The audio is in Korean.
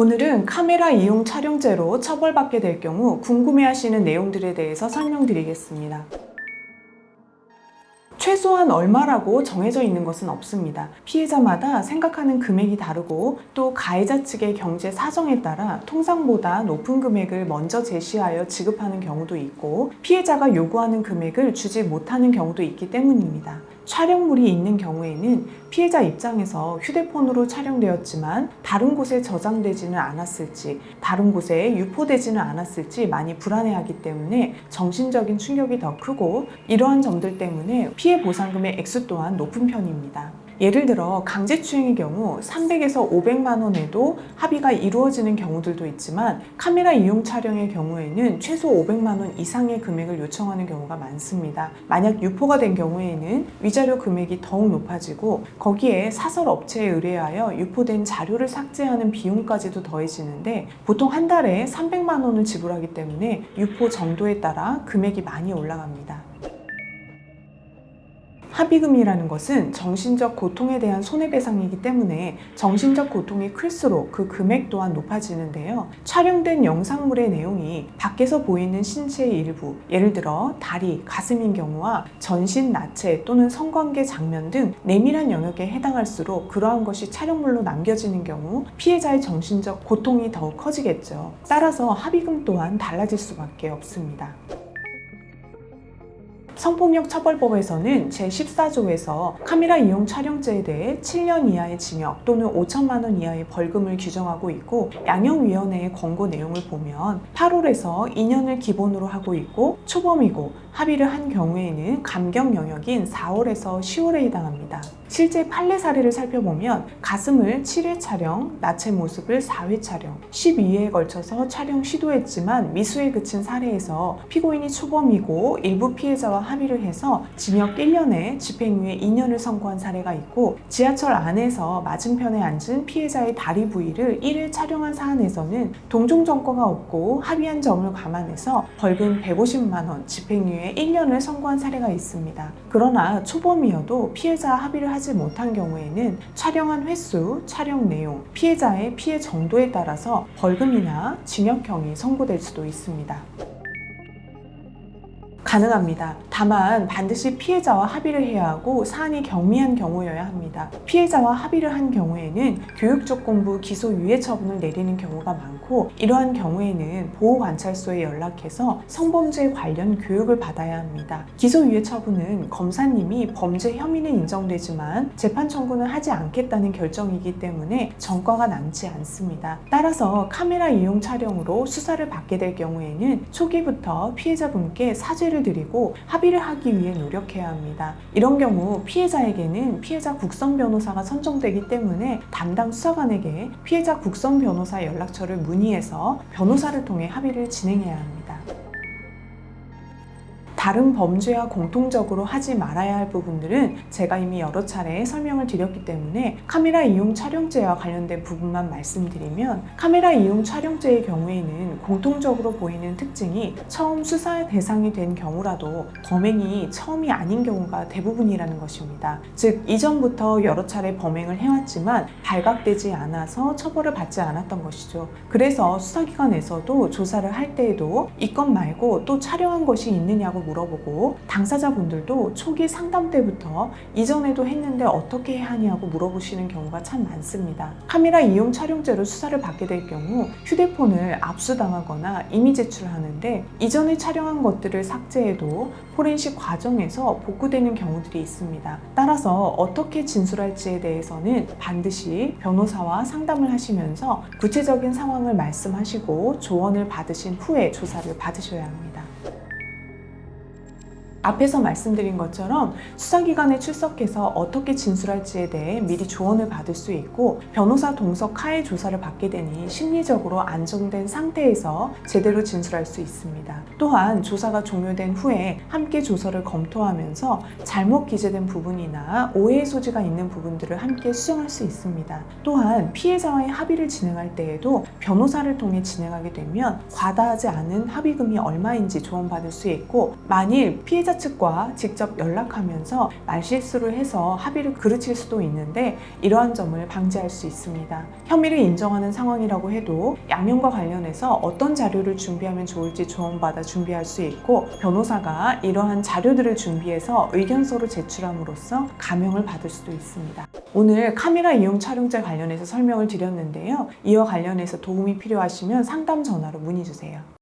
오늘은 카메라 이용 촬영죄로 처벌받게 될 경우 궁금해하시는 내용들에 대해서 설명드리겠습니다. 최소한 얼마라고 정해져 있는 것은 없습니다. 피해자마다 생각하는 금액이 다르고 또 가해자 측의 경제 사정에 따라 통상보다 높은 금액을 먼저 제시하여 지급하는 경우도 있고 피해자가 요구하는 금액을 주지 못하는 경우도 있기 때문입니다. 촬영물이 있는 경우에는 피해자 입장에서 휴대폰으로 촬영되었지만 다른 곳에 저장되지는 않았을지, 다른 곳에 유포되지는 않았을지 많이 불안해하기 때문에 정신적인 충격이 더 크고 이러한 점들 때문에 피해 보상금의 액수 또한 높은 편입니다. 예를 들어 강제추행의 경우 300에서 500만 원에도 합의가 이루어지는 경우들도 있지만 카메라 이용 촬영의 경우에는 최소 500만 원 이상의 금액을 요청하는 경우가 많습니다. 만약 유포가 된 경우에는 위자료 금액이 더욱 높아지고 거기에 사설 업체에 의뢰하여 유포된 자료를 삭제하는 비용까지도 더해지는데 보통 한 달에 300만 원을 지불하기 때문에 유포 정도에 따라 금액이 많이 올라갑니다. 합의금이라는 것은 정신적 고통에 대한 손해배상이기 때문에 정신적 고통이 클수록 그 금액 또한 높아지는데요. 촬영된 영상물의 내용이 밖에서 보이는 신체의 일부, 예를 들어 다리, 가슴인 경우와 전신 나체 또는 성관계 장면 등 내밀한 영역에 해당할수록 그러한 것이 촬영물로 남겨지는 경우 피해자의 정신적 고통이 더욱 커지겠죠. 따라서 합의금 또한 달라질 수밖에 없습니다. 성폭력 처벌법에서는 제14조에서 카메라 이용 촬영죄에 대해 7년 이하의 징역 또는 5천만 원 이하의 벌금을 규정하고 있고 양형위원회의 권고 내용을 보면 8월에서 2년을 기본으로 하고 있고 초범이고 합의를 한 경우에는 감경 영역인 4월에서 10월에 해당합니다. 실제 판례 사례를 살펴보면 가슴을 7회 촬영, 나체 모습을 4회 촬영, 12회에 걸쳐서 촬영 시도했지만 미수에 그친 사례에서 피고인이 초범이고 일부 피해자와 합의를 해서 징역 1년에 집행유예 2년을 선고한 사례가 있고 지하철 안에서 맞은편에 앉은 피해자의 다리 부위를 1회 촬영한 사안에서는 동종 정과가 없고 합의한 점을 감안해서 벌금 150만 원, 집행유예 1년을 선고한 사례가 있습니다. 그러나 초범이어도 피해자와 합의를 하지 못한 경우에는 촬영한 횟수, 촬영 내용, 피해자의 피해 정도에 따라서 벌금이나 징역형이 선고될 수도 있습니다. 가능합니다. 다만 반드시 피해자와 합의를 해야 하고 사안이 경미한 경우여야 합니다. 피해자와 합의를 한 경우에는 교육조건부 기소유예 처분을 내리는 경우가 많고 이러한 경우에는 보호관찰소에 연락해서 성범죄 관련 교육을 받아야 합니다. 기소유예 처분은 검사님이 범죄 혐의는 인정되지만 재판 청구는 하지 않겠다는 결정이기 때문에 전과가 남지 않습니다. 따라서 카메라 이용 촬영으로 수사를 받게 될 경우에는 초기부터 피해자분께 사죄를 드리고 합의를 하기 위해 노력해야 합니다. 이런 경우 피해자에게는 피해자 국선 변호사가 선정되기 때문에 담당 수사관에게 피해자 국선 변호사 연락처를 문의해서 변호사를 통해 합의를 진행해야 합니다. 다른 범죄와 공통적으로 하지 말아야 할 부분들은 제가 이미 여러 차례 설명을 드렸기 때문에 카메라 이용 촬영죄와 관련된 부분만 말씀드리면 카메라 이용 촬영죄의 경우에는 공통적으로 보이는 특징이 처음 수사 대상이 된 경우라도 범행이 처음이 아닌 경우가 대부분이라는 것입니다. 즉 이전부터 여러 차례 범행을 해왔지만 발각되지 않아서 처벌을 받지 않았던 것이죠. 그래서 수사기관에서도 조사를 할 때에도 이 건 말고 또 촬영한 것이 있느냐고 물어보고 당사자분들도 초기 상담 때부터 이전에도 했는데 어떻게 해야 하냐고 물어보시는 경우가 참 많습니다. 카메라 이용 촬영죄로 수사를 받게 될 경우 휴대폰을 압수당하거나 이미 제출하는데 이전에 촬영한 것들을 삭제해도 포렌식 과정에서 복구되는 경우들이 있습니다. 따라서 어떻게 진술할지에 대해서는 반드시 변호사와 상담을 하시면서 구체적인 상황을 말씀하시고 조언을 받으신 후에 조사를 받으셔야 합니다. 앞에서 말씀드린 것처럼 수사기관에 출석해서 어떻게 진술할지에 대해 미리 조언을 받을 수 있고 변호사 동석 하에 조사를 받게 되니 심리적으로 안정된 상태에서 제대로 진술할 수 있습니다. 또한 조사가 종료된 후에 함께 조서를 검토하면서 잘못 기재된 부분이나 오해의 소지가 있는 부분들을 함께 수정할 수 있습니다. 또한 피해자와의 합의를 진행할 때에도 변호사를 통해 진행하게 되면 과다하지 않은 합의금이 얼마인지 조언받을 수 있고 만일 피해자 피해자 측과 직접 연락하면서 말실수를 해서 합의를 그르칠 수도 있는데 이러한 점을 방지할 수 있습니다. 혐의를 인정하는 상황이라고 해도 양형과 관련해서 어떤 자료를 준비하면 좋을지 조언받아 준비할 수 있고 변호사가 이러한 자료들을 준비해서 의견서를 제출함으로써 감형을 받을 수도 있습니다. 오늘 카메라 이용 촬영죄 관련해서 설명을 드렸는데요. 이와 관련해서 도움이 필요하시면 상담 전화로 문의 주세요.